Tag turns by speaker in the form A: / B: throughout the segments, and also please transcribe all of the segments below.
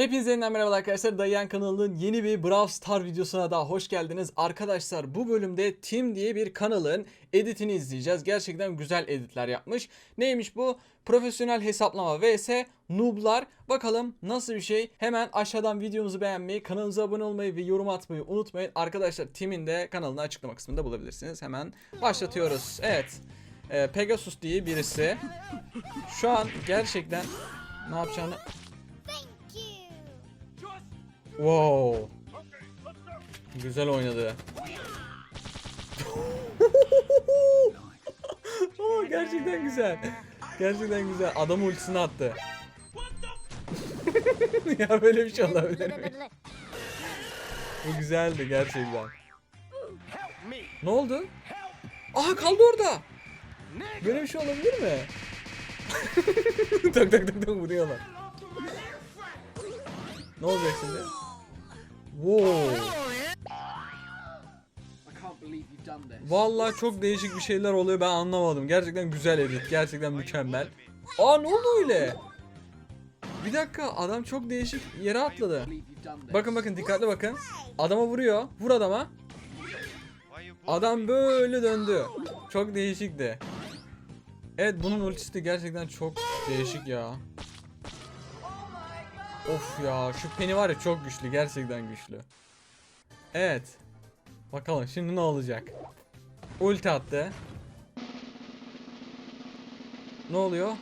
A: Hepinize yeniden merhaba arkadaşlar. Dayan kanalının yeni bir Brawl Star videosuna daha hoş geldiniz. Arkadaşlar bu bölümde Tim diye bir kanalın editini izleyeceğiz. Gerçekten güzel editler yapmış. Neymiş bu? Profesyonel hesaplama vs nooblar. Bakalım nasıl bir şey? Hemen aşağıdan videomuzu beğenmeyi, kanalımıza abone olmayı ve yorum atmayı unutmayın. Arkadaşlar Tim'in de kanalını açıklama kısmında bulabilirsiniz. Hemen başlatıyoruz. Evet. Ee, Pegasus diye birisi. Şu an gerçekten ne yapacağını Wow. Güzel oynadı. Oo, gerçekten güzel. Gerçekten güzel. Adam ultisini attı. ya böyle bir şey olabilir mi? Bu güzeldi gerçekten. Ne oldu? Aha kaldı orada. Böyle bir şey olabilir mi? tak tak tak tak vuruyorlar. Ne olacak şimdi? Wow. Vallahi çok değişik bir şeyler oluyor ben anlamadım. Gerçekten güzel edit. Gerçekten mükemmel. Aa ne oldu öyle? Bir dakika adam çok değişik yere atladı. Bakın bakın dikkatli bakın. Adama vuruyor. Vur adama. Adam böyle döndü. Çok değişikti. Evet bunun ultisi de gerçekten çok değişik ya. Of ya şu Penny var ya çok güçlü gerçekten güçlü. Evet. Bakalım şimdi ne olacak. Ulti attı. Ne oluyor?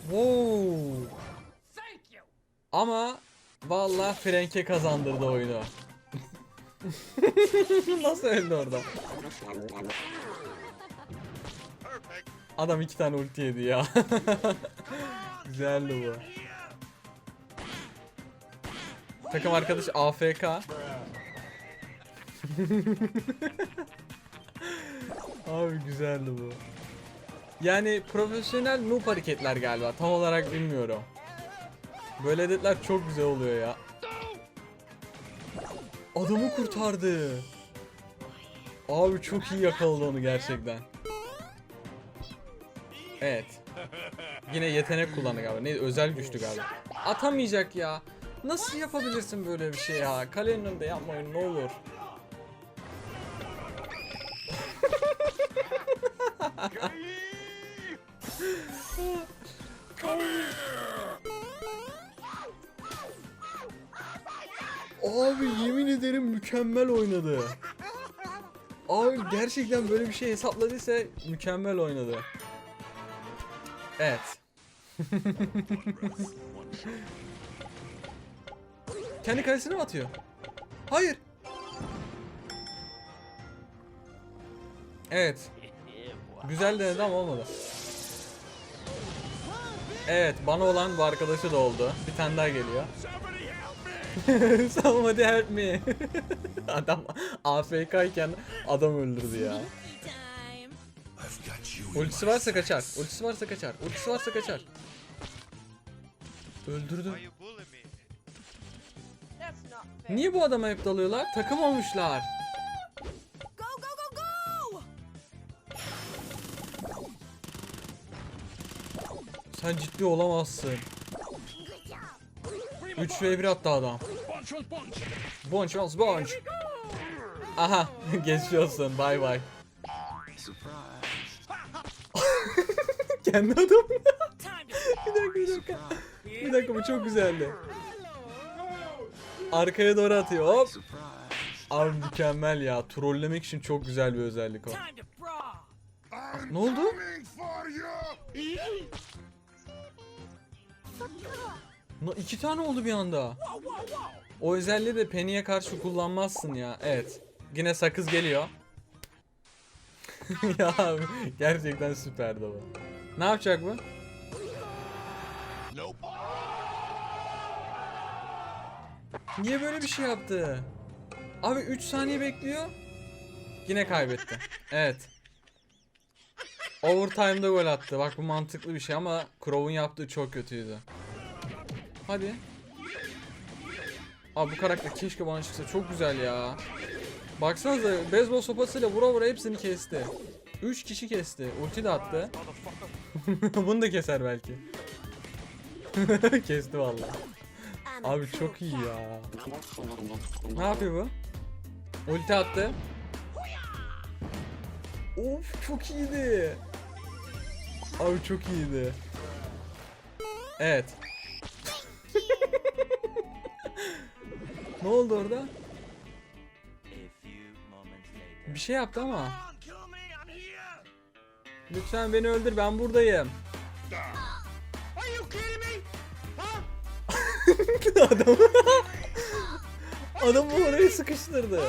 A: Wow. Ama vallahi Frank'e kazandırdı oyunu. Nasıl öldü orada? Adam iki tane ulti yedi ya. Güzeldi bu. Takım arkadaş AFK. Abi güzeldi bu. Yani profesyonel noob hareketler galiba. Tam olarak bilmiyorum. Böyle editler çok güzel oluyor ya. Adamı kurtardı. Abi çok iyi yakaladı onu gerçekten. Evet. Yine yetenek kullandı galiba. Ne özel güçlü galiba. Atamayacak ya. Nasıl yapabilirsin böyle bir şey ya? Kalenin önünde yapmayın ne olur. Abi yemin ederim mükemmel oynadı. Abi gerçekten böyle bir şey hesapladıysa mükemmel oynadı. Evet. Kendi kalesine mi atıyor? Hayır. Evet. Güzel denedi ama olmadı. Evet bana olan bu arkadaşı da oldu. Bir tane daha geliyor. Somebody help me. adam AFK iken adam öldürdü ya. Ultisi varsa kaçar. Ultisi varsa kaçar. Ultisi varsa kaçar. Öldürdü.
B: Why you bully me?
A: Niye bu adama hep dalıyorlar? Takım olmuşlar. Sen ciddi olamazsın. 3 v 1 attı adam. Bunch was bunch. Aha geçiyorsun bay bay. Kendi adam. bir dakika bir dakika. Bir dakika bu çok güzeldi. Arkaya doğru atıyor hop. Abi mükemmel ya. Trollemek için çok güzel bir özellik o. Ne oldu? Na, iki tane oldu bir anda. O özelliği de Penny'e karşı kullanmazsın ya. Evet. Yine sakız geliyor. ya gerçekten süperdi bu. Ne yapacak bu? Niye böyle bir şey yaptı? Abi 3 saniye bekliyor. Yine kaybetti. Evet. Overtime'da gol attı. Bak bu mantıklı bir şey ama Crow'un yaptığı çok kötüydü. Hadi. Abi bu karakter keşke bana çıksa. Çok güzel ya. Baksanıza beyzbol sopasıyla vura vura hepsini kesti. 3 kişi kesti. Ulti de attı. Bunu da keser belki. Kesti vallahi. Abi çok iyi ya. Ne yapıyor bu? Ulti attı. Of çok iyiydi. Abi çok iyiydi. Evet. ne oldu orada? Bir şey yaptı ama. Lütfen beni öldür ben buradayım. Adam Adamı oraya sıkıştırdı.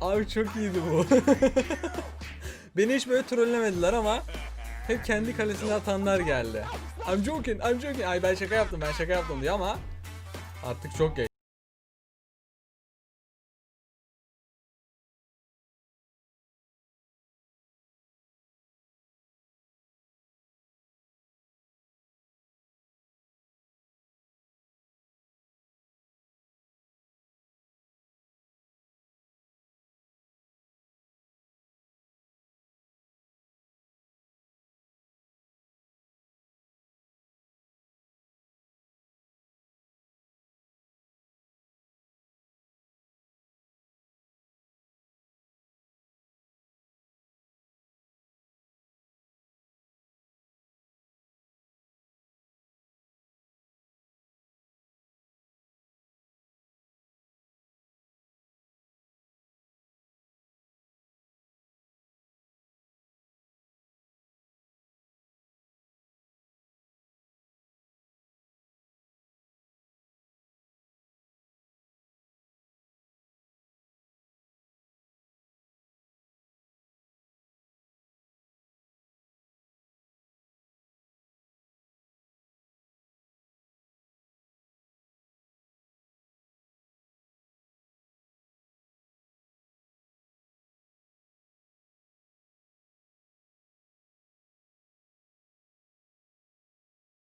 A: Abi çok iyiydi bu. Beni hiç böyle trollemediler ama hep kendi kalesine atanlar geldi. I'm joking, I'm joking. Ay ben şaka yaptım, ben şaka yaptım diyor ama artık çok geç.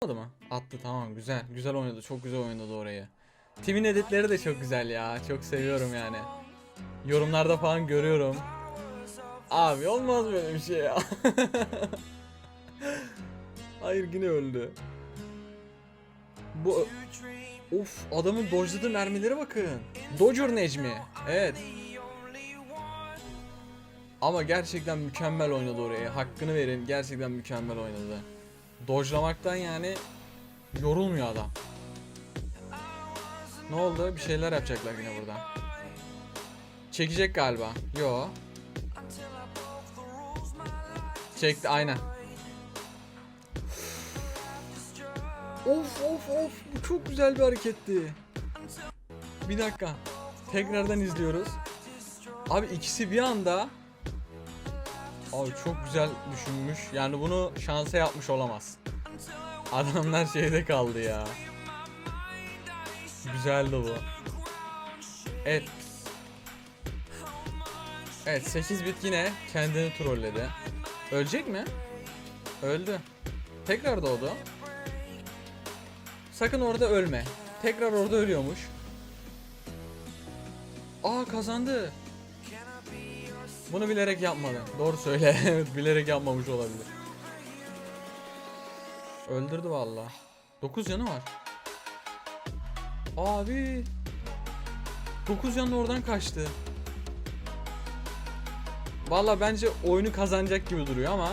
A: Atmadı mı? Attı tamam güzel. Güzel oynadı. Çok güzel oynadı orayı. Tim'in editleri de çok güzel ya. Çok seviyorum yani. Yorumlarda falan görüyorum. Abi olmaz böyle bir şey ya. Hayır yine öldü. Bu Of adamın dodge'ladığı mermilere bakın. Dodger Necmi. Evet. Ama gerçekten mükemmel oynadı orayı. Hakkını verin. Gerçekten mükemmel oynadı. Dodge'lamaktan yani yorulmuyor adam. Ne oldu? Bir şeyler yapacaklar yine burada. Çekecek galiba. Yo. Çekti aynen. Of of of bu çok güzel bir hareketti. Bir dakika. Tekrardan izliyoruz. Abi ikisi bir anda Abi çok güzel düşünmüş. Yani bunu şansa yapmış olamaz. Adamlar şeyde kaldı ya. Güzeldi bu. Evet. Evet 8 bit yine kendini trolledi. Ölecek mi? Öldü. Tekrar doğdu. Sakın orada ölme. Tekrar orada ölüyormuş. Aa kazandı. Bunu bilerek yapmadı. Doğru söyle. Bilerek yapmamış olabilir. Öldürdü valla. 9 canı var. Abi. 9 canlı oradan kaçtı. Valla bence oyunu kazanacak gibi duruyor ama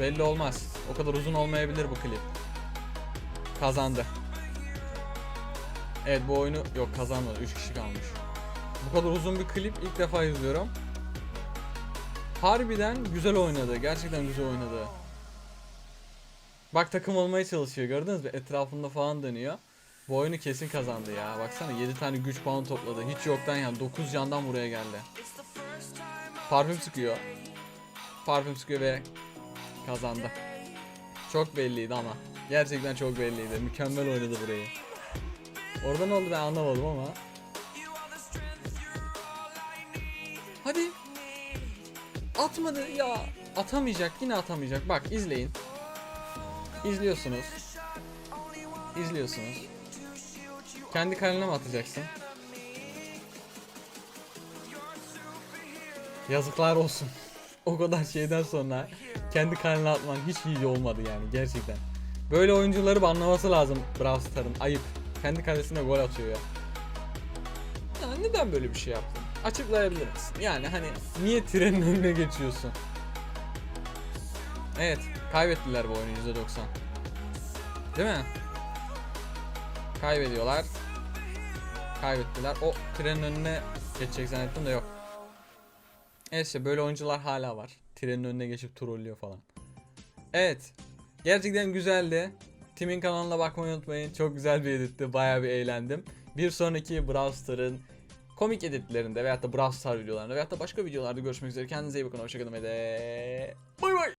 A: belli olmaz. O kadar uzun olmayabilir bu klip. Kazandı. Evet bu oyunu yok kazanmadı. 3 kişi kalmış. Bu kadar uzun bir klip ilk defa izliyorum. Harbiden güzel oynadı. Gerçekten güzel oynadı. Bak takım olmaya çalışıyor gördünüz mü? Etrafında falan dönüyor. Bu oyunu kesin kazandı ya. Baksana 7 tane güç puanı topladı. Hiç yoktan yani 9 candan buraya geldi. Parfüm sıkıyor. Parfüm sıkıyor ve kazandı. Çok belliydi ama. Gerçekten çok belliydi. Mükemmel oynadı burayı. Orada ne oldu ben anlamadım ama. Atmadı ya. Atamayacak yine atamayacak. Bak izleyin. İzliyorsunuz. İzliyorsunuz. Kendi kalene mi atacaksın? Yazıklar olsun. o kadar şeyden sonra kendi kalene atman hiç iyi olmadı yani gerçekten. Böyle oyuncuları banlaması lazım Brawl Stars'ın. Ayıp. Kendi kalesine gol atıyor ya. Ya neden böyle bir şey yaptın? Açıklayabilir misin? Yani hani niye trenin önüne geçiyorsun? Evet, kaybettiler bu oyunu %90. Değil mi? Kaybediyorlar. Kaybettiler. O trenin önüne geçecek zannettim de yok. Evet işte böyle oyuncular hala var. Trenin önüne geçip trollüyor falan. Evet. Gerçekten güzeldi. Tim'in kanalına bakmayı unutmayın. Çok güzel bir editti. Bayağı bir eğlendim. Bir sonraki Brawl Stars'ın komik editlerinde veyahut da Brawl Stars videolarında veyahut da başka videolarda görüşmek üzere. Kendinize iyi bakın. Hoşçakalın ve. Bay bay.